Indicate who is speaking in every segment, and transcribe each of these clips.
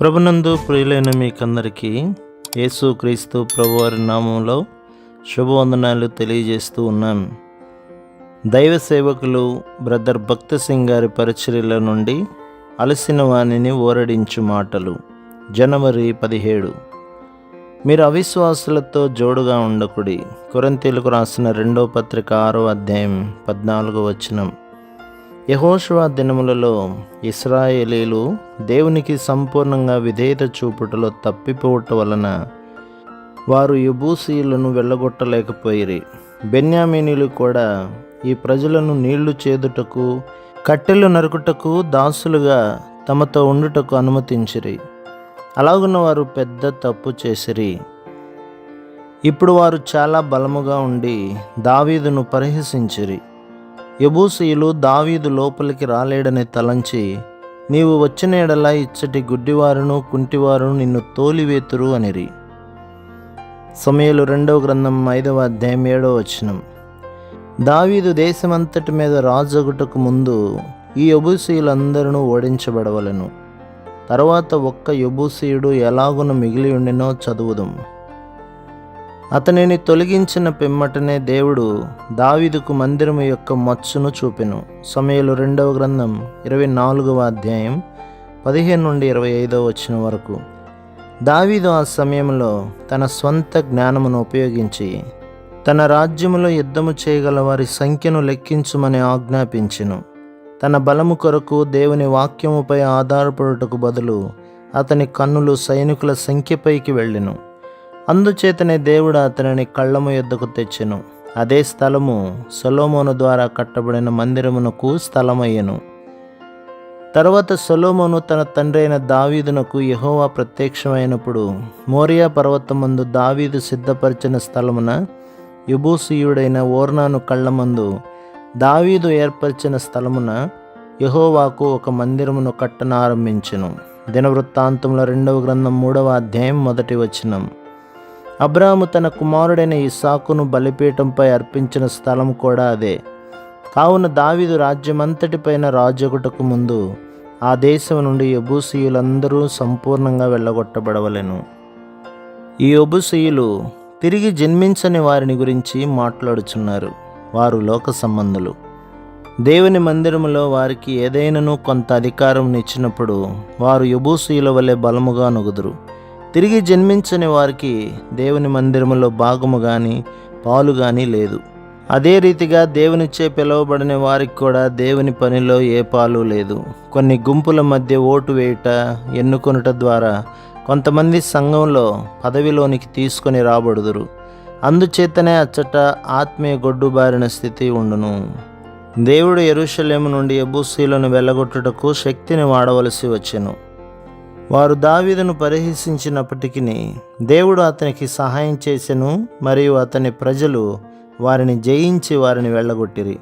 Speaker 1: ప్రభునందు ప్రియులైన మీకందరికీ యేసు క్రీస్తు ప్రభువారి నామంలో శుభవందనాలు తెలియజేస్తూ ఉన్నాను. దైవ సేవకులు బ్రదర్ భక్త సింగ్ గారి పరిచర్యల నుండి అలసిన వాణిని ఓరడించు మాటలు. జనవరి పదిహేడు. మీరు అవిశ్వాసులతో జోడుగా ఉండకుడి. కొరంతీలకు రాసిన రెండో పత్రిక ఆరో అధ్యాయం పద్నాలుగో వచనం. యహోషువా దినములలో ఇస్రాయేలీలు దేవునికి సంపూర్ణంగా విధేయత చూపుటలో తప్పిపోవటం వలన వారు యబూసీయులను వెళ్ళగొట్టలేకపోయిరి. బెన్యామీనీలు కూడా ఈ ప్రజలను నీళ్ళు చేదుటకు కట్టెలు నరుకుటకు దాసులుగా తమతో ఉండుటకు అనుమతించిరి. అలాగున్న వారు పెద్ద తప్పు చేసిరి. ఇప్పుడు వారు చాలా బలముగా ఉండి దావీదును పరిహసించిరి. యబూసీయులు దావీదు లోపలికి రాలేడని తలంచి నీవు వచ్చిన ఎడలా ఇచ్చటి గుడ్డివారును కుంటివారును నిన్ను తోలివేతురు అనిరి. సమయలు రెండవ గ్రంథం ఐదవ అధ్యాయం ఏడవ వచనం. దావీదు దేశమంతటి మీద రాజగుటకు ముందు ఈ యబూసీయులందరూ ఓడించబడవలను. తర్వాత ఒక్క యబూసీయుడు ఎలాగున మిగిలి ఉండినో చదువుదాం. అతనిని తొలగించిన పిమ్మటనే దేవుడు దావీదుకు మందిరము యొక్క మచ్చును చూపెను. సమయలు రెండవ గ్రంథం ఇరవై నాలుగవ అధ్యాయం పదిహేను నుండి ఇరవై ఐదవ వచ్చిన వరకు. దావీదు ఆ సమయంలో తన స్వంత జ్ఞానమును ఉపయోగించి తన రాజ్యములో యుద్ధము చేయగల వారి సంఖ్యను లెక్కించుమని ఆజ్ఞాపించెను. తన బలము కొరకు దేవుని వాక్యముపై ఆధారపడుటకు బదులు అతని కన్నులు సైనికుల సంఖ్యపైకి వెళ్ళెను. అందుచేతనే దేవుడు అతనిని కళ్ళము యొద్దకు తెచ్చెను. అదే స్థలము సొలోమోను ద్వారా కట్టబడిన మందిరమునకు స్థలమయ్యెను. తర్వాత సొలోమోను తన తండ్రి అయిన దావీదునకు యహోవా ప్రత్యక్షమైనప్పుడు మోరియా పర్వతమందు దావీదు సిద్ధపరిచిన స్థలమున యుబూసీయుడైన ఓర్నాను కళ్ళమందు దావీదు ఏర్పరిచిన స్థలమున యహోవాకు ఒక మందిరమును కట్టనారంభించెను. దినవృత్తాంతంలో రెండవ గ్రంథం మూడవ అధ్యాయం మొదటి వచనం. అబ్రాహాము తన కుమారుడైన ఇసాకును బలిపీఠంపై అర్పించిన స్థలం కూడా అదే. కావున దావిదు రాజ్యమంతటిపైన రాజగుటకు ముందు ఆ దేశం నుండి యబూసీయులందరూ సంపూర్ణంగా వెళ్ళగొట్టబడవలెను. ఈ యబుసీయులు తిరిగి జన్మించని వారిని గురించి మాట్లాడుచున్నారు. వారు లోక సంబంధులు. దేవుని మందిరములో వారికి ఏదైనాను కొంత అధికారం ఇచ్చినప్పుడు వారు యబూసీయుల వలె బలముగా నొగుదురు. తిరిగి జన్మించని వారికి దేవుని మందిరములో భాగము కానీ పాలు కానీ లేదు. అదే రీతిగా దేవునిచ్చే పిలువబడిన వారికి కూడా దేవుని పనిలో ఏ పాలు లేదు. కొన్ని గుంపుల మధ్య ఓటు వేయుట ఎన్నుకొనుట ద్వారా కొంతమంది సంఘంలో పదవిలోనికి తీసుకొని రాబడుదురు. అందుచేతనే అచ్చట ఆత్మీయ గొడ్డుబారిన స్థితి ఉండును. దేవుడు ఎరుషలేము నుండి ఎబూసీలను వెళ్ళగొట్టుటకు శక్తిని వాడవలసి వచ్చెను. వారు దావీదును పరిహసించినప్పటికీ దేవుడు అతనికి సహాయం చేసెను మరియు అతని ప్రజలు వారిని జయించి వారిని వెళ్ళగొట్టిరి.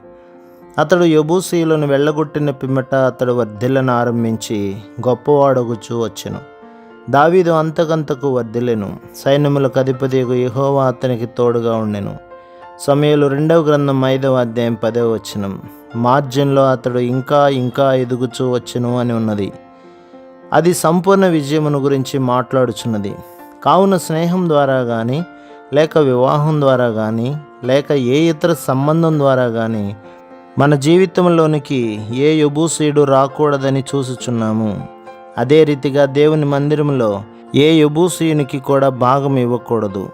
Speaker 1: అతడు యబూసీలను వెళ్ళగొట్టిన పిమ్మట అతడు వర్ధిల్లను ఆరంభించి గొప్పవాడొగుచూ వచ్చెను. దావీదు అంతకంతకు వర్ధిల్లెను. సైన్యములకు అధిపతి యహోవా అతనికి తోడుగా ఉండెను. సమయంలో రెండవ గ్రంథం ఐదవ అధ్యాయం పదవ వచనం. మార్జిన్లో అతడు ఇంకా ఇంకా ఎదుగుచూ వచ్చెను అని ఉన్నది. అది సంపూర్ణ విజయమును గురించి మాట్లాడుచున్నది. కావున స్నేహం ద్వారా కానీ లేక వివాహం ద్వారా కానీ లేక ఏ ఇతర సంబంధం ద్వారా కానీ మన జీవితంలోనికి ఏ యబూసీయుడు రాకూడదని చూసుచున్నాము. అదే రీతిగా దేవుని మందిరంలో ఏ యబూసీయునికి కూడా భాగం ఇవ్వకూడదు.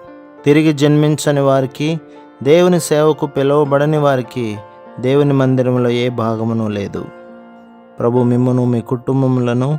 Speaker 1: తిరిగి జన్మించని వారికి దేవుని సేవకు పిలువబడని వారికి దేవుని మందిరంలో ఏ భాగమును లేదు. ప్రభు మిమ్మను మీ కుటుంబములను